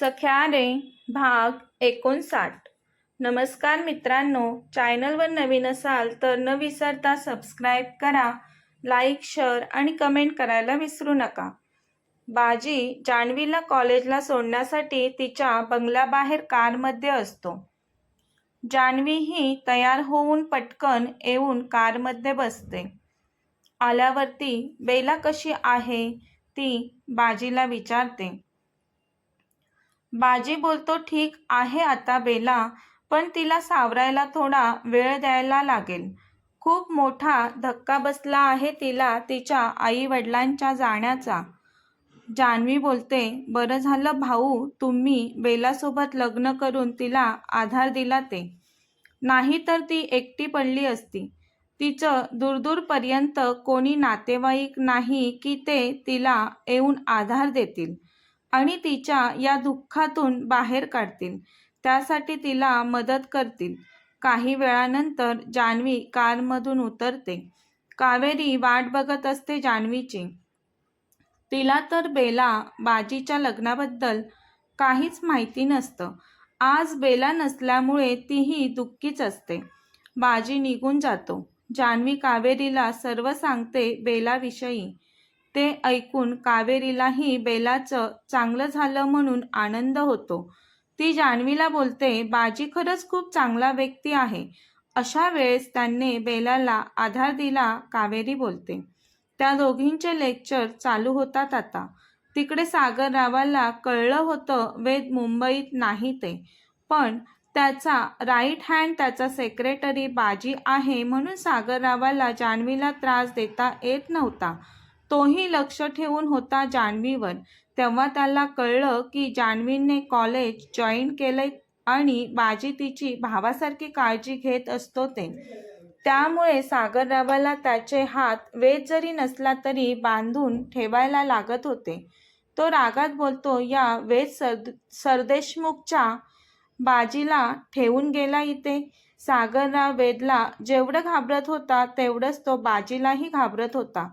सख्या रे भाग एकोणसाठ. नमस्कार मित्रांनो चॅनलवर नवीन असाल तर न विसरता सबस्क्राईब करा लाईक शेअर आणि कमेंट करायला विसरू नका. बाजी जान्हवीला कॉलेजला सोडण्यासाठी तिच्या बंगल्याबाहेर कारमध्ये असतो. जान्हवी ही तयार होऊन पटकन येऊन कारमध्ये बसते. आल्यावरती बेला कशी आहे ती बाजीला विचारते. बाजी बोलतो ठीक आहे आता बेला पण तिला सावरायला थोडा वेळ द्यायला लागेल. खूप मोठा धक्का बसला आहे तिला तिच्या आई वडिलांच्या जाण्याचा. जान्हवी बोलते बरं झालं भाऊ तुम्ही बेलासोबत लग्न करून तिला आधार दिला ते. नाही तर ती एकटी पडली असती. तिचं दूरदूरपर्यंत कोणी नातेवाईक नाही की ते तिला येऊन आधार देतील. आणि तिच्या या दुःखातून बाहेर काढतील. त्यासाठी तिला मदत करतील. काही वेळानंतर जान्हवी कारमधून उतरते. कावेरी वाट बघत असते जान्हवीची. तिला तर बेला बाजीच्या लग्नाबद्दल काहीच माहिती नसतं. आज बेला नसल्यामुळे तीही दुःखीच असते. बाजी निघून जातो. जान्हवी कावेरीला सर्व सांगते बेलाविषयी. ते ऐकून कावेरीलाही बेलाचं चांगलं झालं म्हणून आनंद होतो. ती जान्हवीला बोलते बाजी खरंच खूप चांगला व्यक्ती आहे. अशा वेळेस त्यांनी बेलाला आधार दिला कावेरी बोलते. त्या दोघींचे लेक्चर चालू होतात आता. तिकडे सागररावाला कळलं होतं वेद मुंबईत नाही ते. पण त्याचा राईट हँड त्याचा सेक्रेटरी बाजी आहे म्हणून सागररावाला जान्हवीला त्रास देता येत नव्हता. तोही लक्ष ठेवून होता जान्हवीवर. तेव्हा त्याला कळलं की जान्हवीने कॉलेज जॉईन केलंय आणि बाजी तिची भावासारखी काळजी घेत असतो ते. त्यामुळे सागररावाला त्याचे हात वेद जरी नसला तरी बांधून ठेवायला लागत होते. तो रागात बोलतो या वेद सर सरदेशमुखच्या बाजीला ठेवून गेला इथे. सागरराव वेदला जेवढं घाबरत होता तेवढंच तो बाजीलाही घाबरत होता.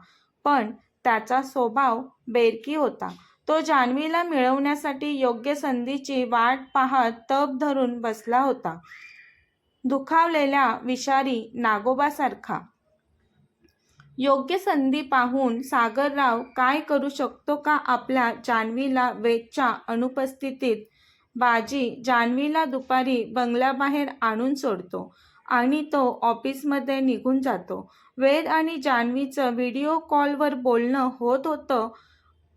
पण त्याचा स्वभाव बेरकी होता. तो जान्हवीला मिळवण्यासाठी योग्य संधीची वाट पाहत तप धरून बसला होता. दुखावलेल्या विषारी नागोबासारखा. योग्य संधी पाहून सागरराव काय करू शकतो का आपल्या जान्हवीला वेदच्या अनुपस्थितीत? बाजी जान्हवीला दुपारी बंगल्याबाहेर आणून सोडतो. आणि तो ऑफिसमध्ये निघून जातो. वेद आणि जान्हवीचं व्हिडिओ कॉलवर बोलणं होत होतं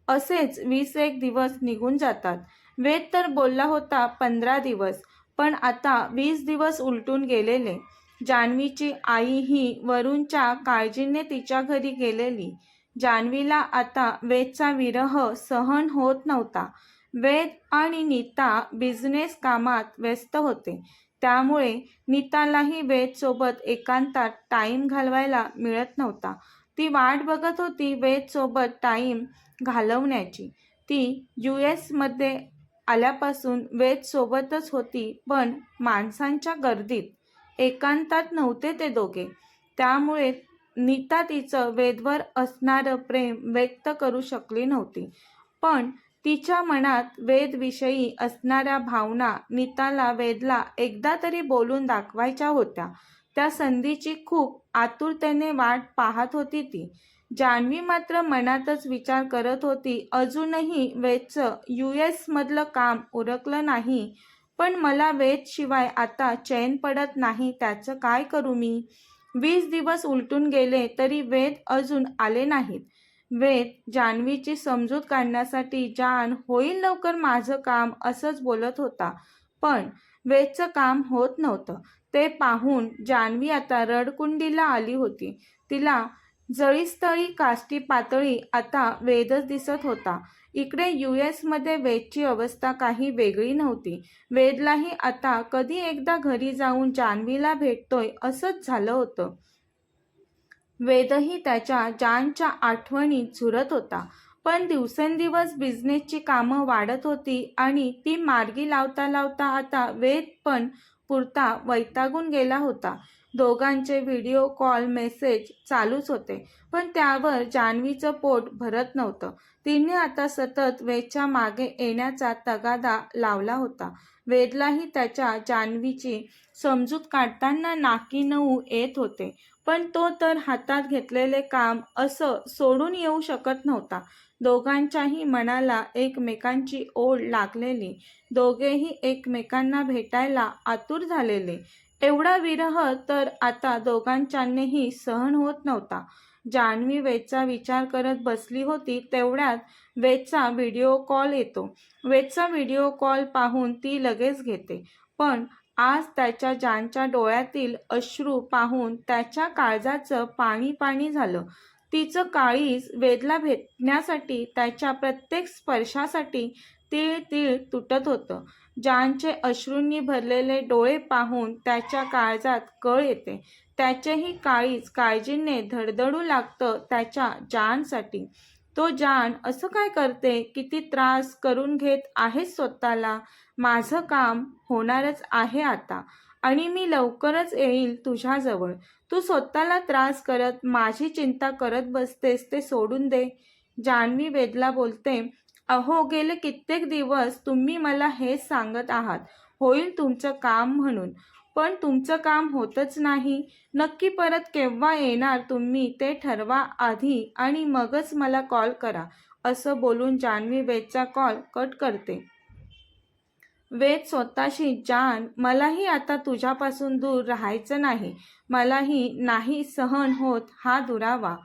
असेच वीस एक दिवस निघून जातात. वेद तर बोलला होता पंधरा दिवस पण आता वीस दिवस उलटून गेलेले. जान्हवीची आई ही वरूणच्या काळजीने तिच्या घरी गेलेली. जान्हवीला आता वेदचा विरह सहन होत नव्हता. वेद आणि नीता बिझनेस कामात व्यस्त होते. त्यामुळे नीतालाही वेदसोबत एकांतात टाईम घालवायला मिळत नव्हता. ती वाट बघत होती वेदसोबत टाईम घालवण्याची. ती यू एसमध्ये आल्यापासून वेदसोबतच होती पण माणसांच्या गर्दीत. एकांतात नव्हते ते दोघे. त्यामुळे नीता तिचं वेदवर असणारं प्रेम व्यक्त करू शकली नव्हती. पण तिच्या मनात वेदविषयी असणाऱ्या भावना नीताला वेदला एकदा तरी बोलून दाखवायच्या होत्या. त्या संधीची खूप आतुरतेने वाट पाहत होती ती. जान्हवी मात्र मनातच विचार करत होती अजूनही वेदचं यू एसमधलं काम उरकलं नाही पण मला वेदशिवाय आता चैन पडत नाही त्याचं काय करू मी? वीस दिवस उलटून गेले तरी वेद अजून आले नाहीत. वेद जान्हवीची समजूत काढण्यासाठी जान होईल लवकर माझं काम असंच बोलत होता. पण वेदचं काम होत नव्हतं. ते पाहून जान्हवी आता रडकुंडीला आली होती. तिला जळीस्थळी काष्टी पातळी आता वेदच दिसत होता. इकडे यू एसमध्ये वेदची अवस्था काही वेगळी नव्हती. वेदलाही आता कधी एकदा घरी जाऊन जान्हवीला भेटतोय असंच झालं होतं. वेदही त्याच्या जानच्या आठवणीत झुरत होता. पण दिवसेंदिवस बिझनेसची कामं वाढत होती आणि ती मार्गी लावता लावता आता वेद पण पुरता वैतागून गेला होता. दोघांचे व्हिडिओ कॉल मेसेज चालूच होते. पण त्यावर जान्हवीचं पोट भरत नव्हतं. तिने आता सतत वेदच्या मागे येण्याचा तगादा लावला होता. वेदलाही त्याच्या जान्हवीची समजूत काढताना नाकी नऊ येत होते. पण तो तर हातात घेतलेले काम असं सोडून येऊ शकत नव्हता. दोघांच्याही मनाला एकमेकांची ओढ लागलेली. दोघेही एकमेकांना भेटायला आतुर झालेले. एवढा विरह तर आता दोघांच्यानेही सहन होत नव्हता. जान्हवी वेदचा विचार करत बसली होती तेवढ्यात वेदचा व्हिडिओ कॉल येतो. वेदचा व्हिडिओ कॉल पाहून ती लगेच घेते. पण आज त्याच्या जानच्या डोळ्यातील अश्रू पाहून त्याच्या काळजाचं पाणी पाणी झालं. तिचं काळीज वेदला भेटण्यासाठी त्याच्या प्रत्येक स्पर्शासाठी तीळ तीळ तुटत होतं. जानचे अश्रूंनी भरलेले डोळे पाहून त्याच्या काळजात कळ येते. त्याचेही काळीज काळजीने धडधडू लागतं त्याच्या जानसाठी तो जान असं काय करते किती त्रास करून घेत आहे स्वतःला? माझं काम होणारच आहे आता आणि मी लवकरच येईल तुझ्याजवळ. तू स्वतःला त्रास करत माझी चिंता करत बसतेस ते सोडून दे. जान्हवी वेदला बोलते अहो गेले कित्येक दिवस तुम्ही मला हेच सांगत आहात. होईल तुमचं काम म्हणून. पण तुमचं काम होतच नाही. नक्की परत केव्हा येणार तुम्ही ते ठरवा आधी आणि मगच मला कॉल करा असं बोलून जान्हवी वेदचा कॉल कट करते. वेद स्वतःशी जान मलाही आता तुझ्यापासून दूर राहायचं नाही. मलाही नाही सहन होत हा दुरावा.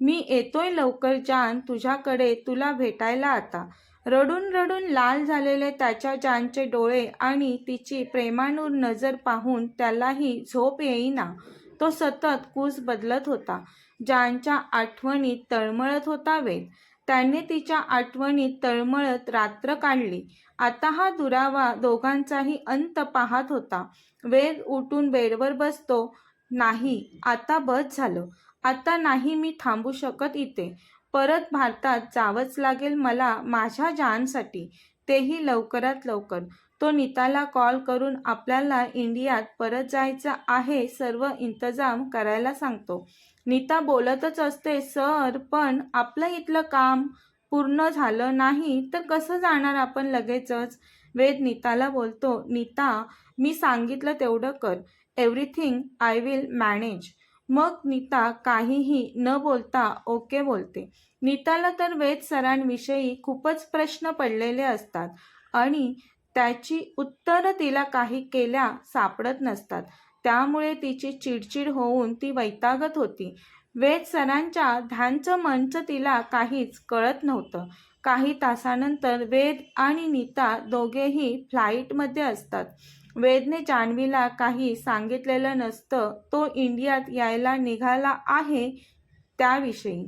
मी येतोय लवकर जान तुझ्याकडे तुला भेटायला आता. रडून रडून लाल झालेले त्याच्या जानचे डोळे आणि तिची प्रेमानूर नजर पाहून त्यालाही झोप येईना. तो सतत कूस बदलत होता. जानच्या आठवणीत तळमळत होता वेद त्याने तिच्या आठवणीत तळमळत रात्र काढली. आता हा दुरावा दोघांचाही अंत पाहत होता. वेद उठून बेडवर बसतो. नाही आता बस झालं. आता नाही मी थांबू शकत इथे. परत भारतात जावंच लागेल मला माझ्या जानसाठी. तेही लवकरात लवकर. तो नीताला कॉल करून आपल्याला इंडियात परत जायचं आहे सर्व इंतजाम करायला सांगतो. नीता बोलतच असते सर पण आपलं इथलं काम पूर्ण झालं नाही तर कसं जाणार आपण लगेचच? वेद नीताला बोलतो नीता मी सांगितलं तेवढं कर. Everything I will manage. मग नीता काहीही न बोलता ओके बोलते. नीताला तर वेद सरांविषयी खूपच प्रश्न पडलेले असतात आणि त्याची उत्तरं तिला काही केल्या सापडत नसतात. त्यामुळे तिची चिडचिड होऊन ती वैतागत होती. वेद सरांच्या ध्यानचं मंच तिला काहीच कळत नव्हतं. काही तासानंतर वेद आणि नीता दोघेही फ्लाईटमध्ये असतात. वेदने जान्हवीला काही सांगितलेलं नसतं तो इंडियात यायला निघाला आहे त्याविषयी.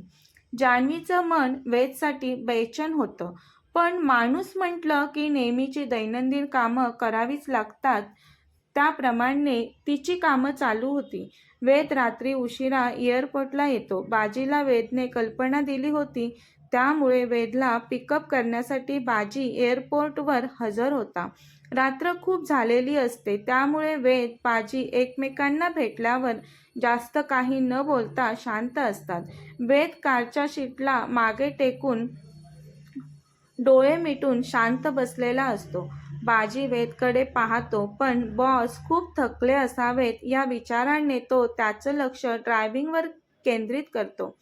जान्हवीचं मन वेदसाठी बेचन होतं पण माणूस म्हटलं की नेहमीची दैनंदिन कामं करावीच लागतात. त्याप्रमाणे तिची कामं चालू होती. वेद रात्री उशिरा एअरपोर्टला येतो. बाजीला वेदने कल्पना दिली होती. त्यामुळे वेदला पिकअप करण्यासाठी बाजी एअरपोर्टवर हजर होता. रात्र खूप झालेली असते. त्यामुळे वेद बाजी एकमेकांना भेटल्यावर जास्त काही न बोलता शांत असतात. वेद कारच्या शीटला मागे टेकून डोळे मिटून शांत बसलेला असतो. बाजी वेदकडे पाहतो पण बॉस खूप थकले असावेत या विचाराने तो त्याचं लक्ष ड्रायव्हिंगवर केंद्रित करतो.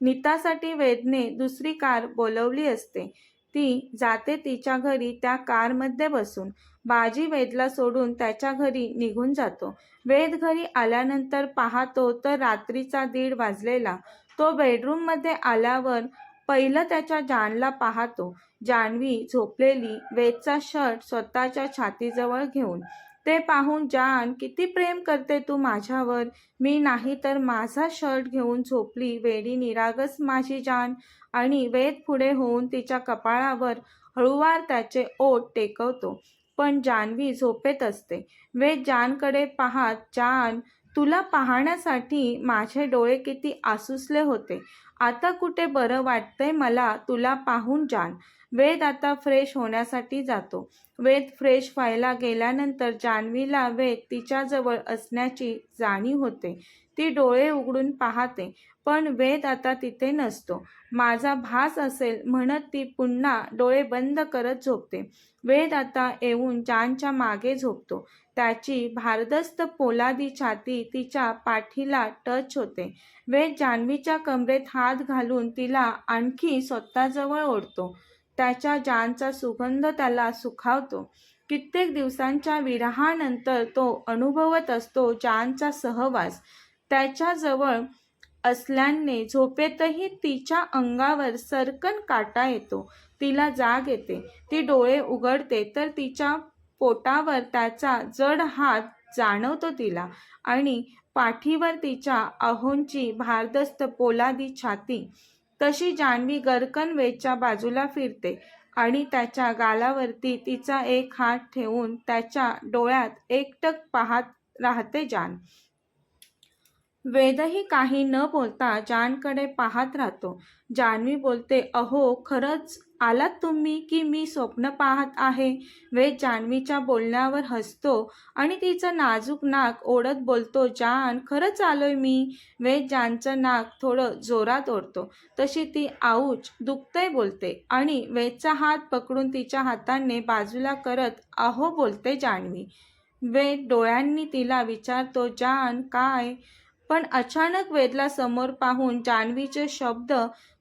नीतासाठी वेदने दुसरी कार बोलवली असते. ती जाते तिच्या घरी त्या कारमध्ये बसून. बाजी वेदला सोडून त्याच्या घरी निघून जातो. वेद घरी आल्यानंतर पाहतो तर रात्रीचा दीड वाजलेला. तो बेडरूममध्ये आल्यावर पहिलं त्याच्या जानला पाहतो. जान्हवी झोपलेली वेदचा शर्ट स्वतःच्या छातीजवळ घेऊन ते पाहून जान किती प्रेम करते तू माझ्यावर. मी नाही तर माझा शर्ट घेऊन झोपली वेडी निरागस माझी जान. आणि वेद पुढे होऊन तिच्या कपाळावर हळूवार त्याचे ओट टेकवतो. पण जान्हवी झोपेत असते. वेद जानकडे पाहत जान तुला पाहण्यासाठी माझे डोळे किती आसुसले होते. आता कुठे बरं वाटतंय मला तुला पाहून जान वेद आता फ्रेश होण्यासाठी जातो. वेद फ्रेश व्हायला गेल्यानंतर जान्हवीला वेद तिच्याजवळ असण्याची जाणीव होते. ती डोळे उघडून पाहते पण वेद आता तिथे नसतो. माझा भास असेल म्हणत ती पुन्हा डोळे बंद करत झोपते. वेद आता येऊन जानच्या मागे झोपतो. त्याची भारदस्त पोलादी छाती तिच्या पाठीला टच होते. वेद जान्हवीच्या कमरेत हात घालून तिला आणखी स्वतःजवळ ओढतो. त्याच्या जानचा सुगंध त्याला सुखावतो. कित्येक दिवसांच्या विरहानंतर तो अनुभवत असतो जानचा सहवास. त्याच्याजवळ असल्याने झोपेतही तिच्या अंगावर सरकन काटा येतो. तिला जाग येते. ती डोळे उघडते तर तिच्या पोटावर त्याचा जड हात जाणवतो तिला आणि पाठीवर तिच्या अहोंची भारदस्त पोलादी छाती. तशी जान्हवी गरकन वेच्या बाजूला फिरते आणि त्याच्या गालावरती तिचा एक हात ठेवून त्याच्या डोळ्यात एकटक पाहत राहते जान. वेदही काही न बोलता जानकडे पाहत राहतो. जान्हवी बोलते अहो खरंच आलात तुम्ही की मी स्वप्न पाहत आहे? वेद जान्हवीच्या बोलण्यावर हसतो आणि तिचं नाजूक नाक ओढत बोलतो जान खरंच आलोय मी. वेद जानचं नाक थोडं जोरात ओढतो. तशी ती आऊच दुखतंय बोलते आणि वेदचा हात पकडून तिच्या हाताने बाजूला करत अहो बोलते जान्हवी. वेद डोळ्यांनी तिला विचारतो जान काय? पण अचानक वेदला समोर पाहून जान्हवीचे शब्द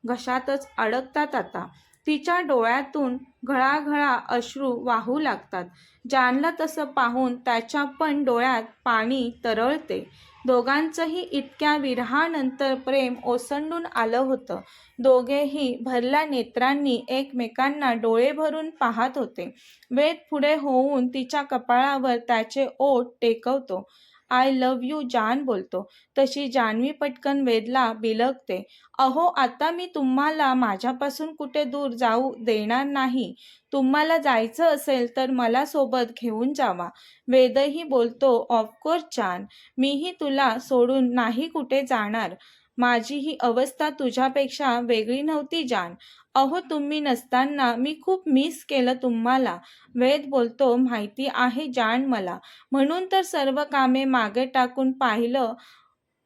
घशातच अडकतात आता. तिच्या डोळ्यातून घळाघळा अश्रू वाहू लागतात. जानला तसं पाहून त्याच्या पण डोळ्यात पाणी तरळते. दोघांचंही इतक्या विरहानंतर प्रेम ओसंडून आलं होतं. दोघेही भरल्या नेत्रांनी एकमेकांना डोळे भरून पाहत होते. वेद पुढे होऊन तिच्या कपाळावर त्याचे ओठ टेकवतो. आय लव यू जान बोलतो. तशी जान्हवी पटकन वेदला बिलगते. अहो आता मी तुम्हाला माझ्यापासून कुठे दूर जाऊ देणार नाही. तुम्हाला जायचं असेल तर मला सोबत घेऊन जावा. वेदही बोलतो ऑफकोर्स जान. मीही तुला सोडून नाही कुठे जाणार. माझी ही अवस्था तुझ्यापेक्षा वेगळी नव्हती जान. अहो तुम्ही नसताना मी खूप मिस केलं तुम्हाला. वेद बोलतो माहिती आहे जाण मला. म्हणून तर सर्व कामे मागे टाकून पाहिलं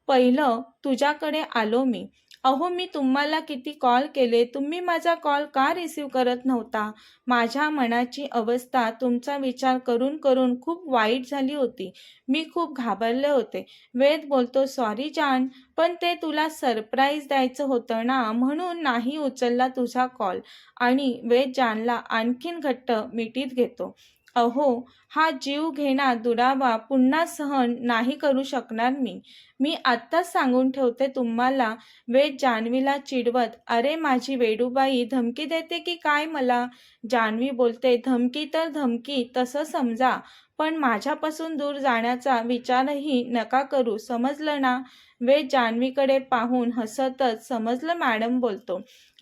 पहिलं तुझ्याकडे आलो मी. अहो मी तुम्हाला किती कॉल केले तुम्ही माझा कॉल का रिसीव करत नव्हता? माझ्या मनाची अवस्था तुमचा विचार करून करून खूप वाईट झाली होती. मी खूप घाबरले होते. वेद बोलतो सॉरी जान पण ते तुला सरप्राईज द्यायचं होतं ना म्हणून नाही उचलला तुझा कॉल. आणि वेद जानला आणखीन घट्ट मिठीत घेतो. अहो हा जीव घेणा दुरावा पुन्हा सहन नाही करू शकणार मी. मी आत्ताच सांगून ठेवते तुम्हाला वेद जान्हवीला चिडवत अरे माझी वेडूबाई धमकी देते की काय मला? जान्हवी बोलते धमकी तर धमकी तसं समजा पण माझ्यापासून दूर जाण्याचा विचारही नका करू समजलं ना? वेद जान्हवीकडे पाहून हसतच समजलं मॅडम बोलतो.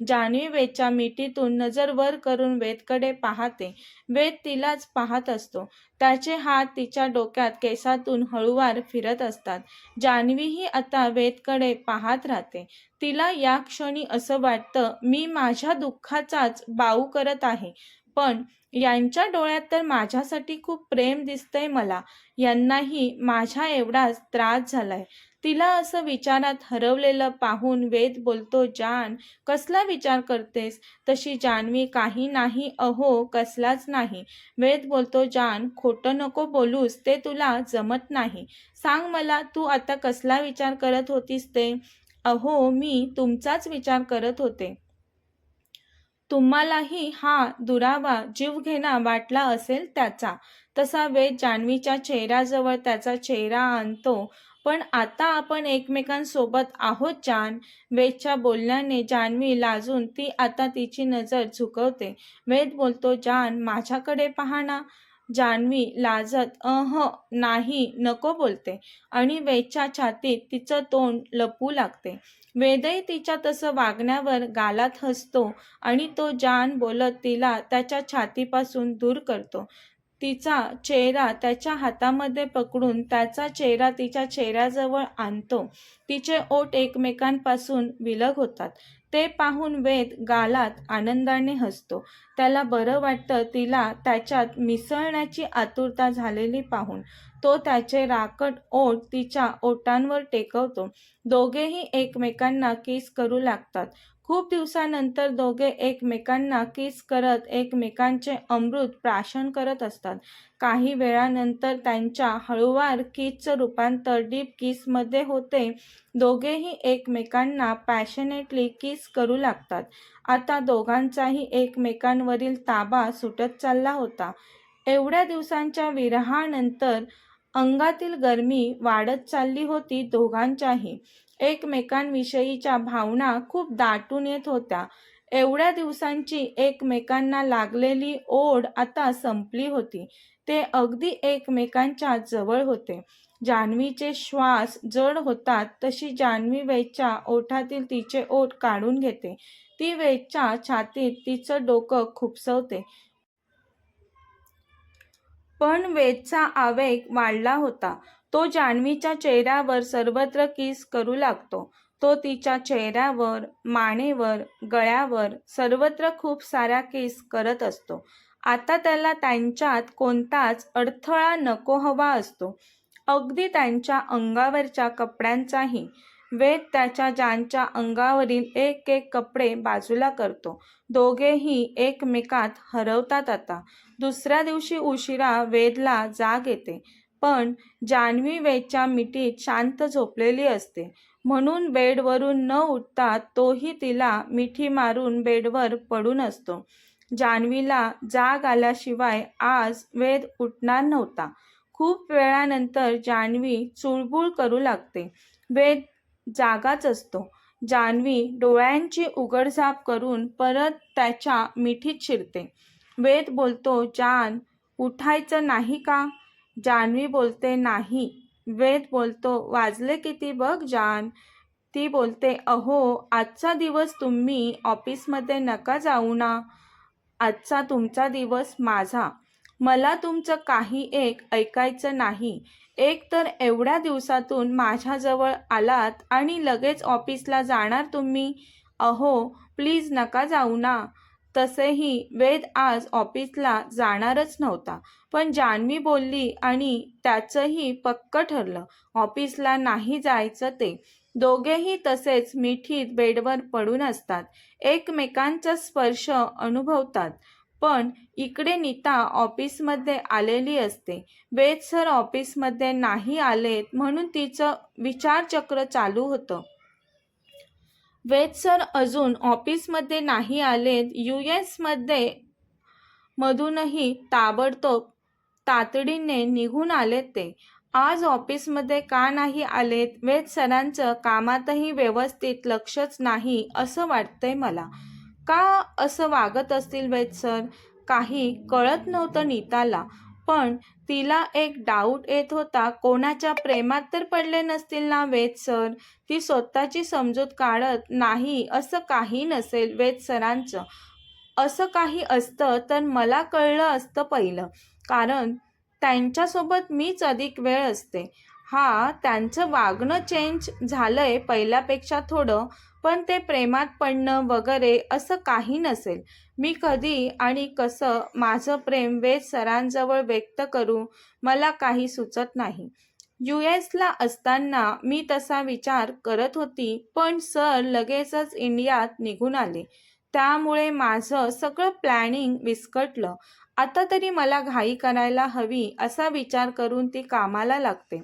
जान्हवी वेदच्या मिठीतून नजर वर करून वेदकडे पाहते. वेद तिलाच पाहत असतो. त्याचे हात तिच्या डोक्यात केसातून हळूवार फिरत असतात. जान्हवीही आता वेदकडे पाहत राहते. तिला या क्षणी असं वाटतं मी माझ्या दुःखाचाच बाऊ करत आहे. पण यांच्या डोळ्यात तर माझ्यासाठी खूप प्रेम दिसतंय मला. यांनाही माझ्या एवढाच त्रास झालाय. तिला असं विचारात हरवलेलं पाहून वेद बोलतो जान कसला विचार करतेस? तशी जान्हवी काही नाही अहो कसलाच नाही. वेद बोलतो जान खोटं नको बोलूस ते तुला जमत नाही. सांग मला तू आता कसला विचार करत होतीस ते? अहो मी तुमचाच विचार करत होते. तुम्हालाही हा दुरावा जीवघेणा वाटला असेल त्याचा. तसा वेद जान्हवीच्या चेहऱ्याजवळ त्याचा चेहरा आणतो. पण आता आपण एकमेकांसोबत आहोत जान वेदच्या बोलण्याने जान्हवी लाजून ती आता तिची नजर झुकवते. वेद बोलतो जान माझ्याकडे पहा जान्हवी लाजत अह नाही नको बोलते आणि वेदच्या छातीत तिचं तोंड लपू लागते. वेदही तिच्या तसं वागण्यावर गालात हसतो आणि तो जान बोलत तिला त्याच्या छातीपासून दूर करतो. तिचा चेहरा त्याच्या हातामध्ये पकडून त्याचा चेहरा तिच्या चेहऱ्याजवळ आणतो. तिचे ओठ एकमेकांपासून विलग होतात. ते पाहून वेद गालात आनंदाने हसतो. त्याला बरं वाटतं तिला त्याच्यात मिसळण्याची आतुरता झालेली पाहून. तो त्याचे राकट ओठ तिच्या ओटांवर टेकवतो. दोघेही एकमेकांना किस करू लागतात. खूप दिवसानंतर दोघे एकमेकांना किस करत एकमेकांचे अमृत प्राशन करत असतात. काही वेळानंतर त्यांच्या हळूवार किसचं रूपांतर डीप किसमध्ये होते. दोघेही एकमेकांना पॅशनेटली किस करू लागतात. आता दोघांचाही एकमेकांवरील ताबा सुटत चालला होता. एवढ्या दिवसांच्या विरहानंतर अंगातील गरमी वाढत चालली होती दोघांच्याही. एकमेकांविषयीच्या भावना खूप दाटून येत होत्या. एवढ्या दिवसांची एकमेकांना लागलेली ओढ आता संपली होती. ते अगदी एकमेकांच्या जवळ होते. जान्हवीचे श्वास जड होतात तशी जान्हवी वेदच्या ओठातील तिचे ओठ काढून घेते. ती वेदच्या छातीत तिचं डोकं खुपसवते. पण वेदचा आवेग वाढला होता. तो जान्हवीच्या चेहऱ्यावर सर्वत्र किस करू लागतो. तो तिच्या चेहऱ्यावर मानेवर गळ्यावर सर्वत्र खूप साऱ्या किस करत असतो. आता त्याला त्यांच्यात कोणताच अडथळा नको हवा असतो. अगदी त्यांच्या अंगावरच्या कपड्यांचाही. वेद त्याच्या जानच्या अंगावरील एक एक कपडे बाजूला करतो. दोघेही एकमेकात हरवतात आता. दुसऱ्या दिवशी उशिरा वेदला जाग येते. पण जान्हवी वेदच्या मिठीत शांत झोपलेली असते. म्हणून बेडवरून न उठता तोही तिला मिठी मारून बेडवर पडून असतो. जान्हवीला जाग आल्याशिवाय आज वेद उठणार नव्हता. खूप वेळानंतर जान्हवी चुळबुळ करू लागते. वेद जागाच असतो. जान्हवी डोळ्यांची उघडझाप करून परत त्याच्या मिठीत शिरते. वेद बोलतो जान उठायचं नाही का? जान्हवी बोलते नाही. वेद बोलतो वाजले किती बघ जान. ती बोलते अहो आजचा दिवस तुम्ही ऑफिसमध्ये नका जाऊ ना. आजचा तुमचा दिवस माझा. मला तुमचं काही एक ऐकायचं नाही. एक तर एवढ्या दिवसातून माझ्याजवळ आलात आणि लगेच ऑफिसला जाणार तुम्ही. अहो प्लीज नका जाऊ ना. तसेही वेद आज ऑफिसला जाणारच नव्हता. पण जान्हवी बोलली आणि त्याचंही पक्क ठरलं. ऑफिसला नाही जायचं ते. दोघेही तसेच मिठीत बेडवर पडून असतात. एकमेकांचा स्पर्श अनुभवतात. पण इकडे नीता ऑफिसमध्ये आलेली असते. वेद सर ऑफिसमध्ये नाही आलेत म्हणून तिचं विचारचक्र चालू होतं. वेद सर अजून ऑफिसमध्ये नाही आलेत. यू एसमध्ये मधूनही ताबडतोब तातडीने निघून आलेत ते. आज ऑफिसमध्ये का नाही आलेत? वेद सरांचं कामातही व्यवस्थित लक्षच नाही असं वाटतंय मला. का असं वागत असतील वेद सर? काही कळत नव्हतं नीताला. पण तिला एक डाऊट येत होता कोणाच्या प्रेमात तर पडले नसतील ना वेद सर? ती स्वतःची समजूत काढत नाही असं काही नसेल वेद सरांचं. असं काही असतं तर मला कळलं असतं पहिलं. कारण त्यांच्यासोबत मीच अधिक वेळ असते. हा त्यांचं वागणं चेंज झालंय पहिल्यापेक्षा थोडं पण ते प्रेमात पडणं वगैरे असं काही नसेल. मी कधी आणि कसं माझं प्रेम वेद सरांजवळ व्यक्त करू मला काही सुचत नाही. यू एसला असताना मी तसा विचार करत होती पण सर लगेचच इंडियात निघून आले. त्यामुळे माझं सगळं प्लॅनिंग विस्कटलं. आता तरी मला घाई करायला हवी असा विचार करून ती कामाला लागते.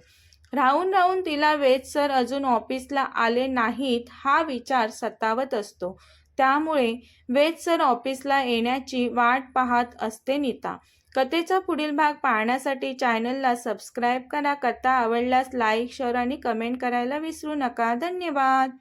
राहून राहून तिला वेद सर अजून ऑफिसला आले नाहीत हा विचार सतावत असतो. त्यामुळे वेद सर ऑफिसला येण्याची वाट पाहत असते नीता. कथेचा पुढील भाग पाहण्यासाठी चॅनलला सबस्क्राईब करा. कथा आवडल्यास लाईक शेअर आणि कमेंट करायला विसरू नका. धन्यवाद.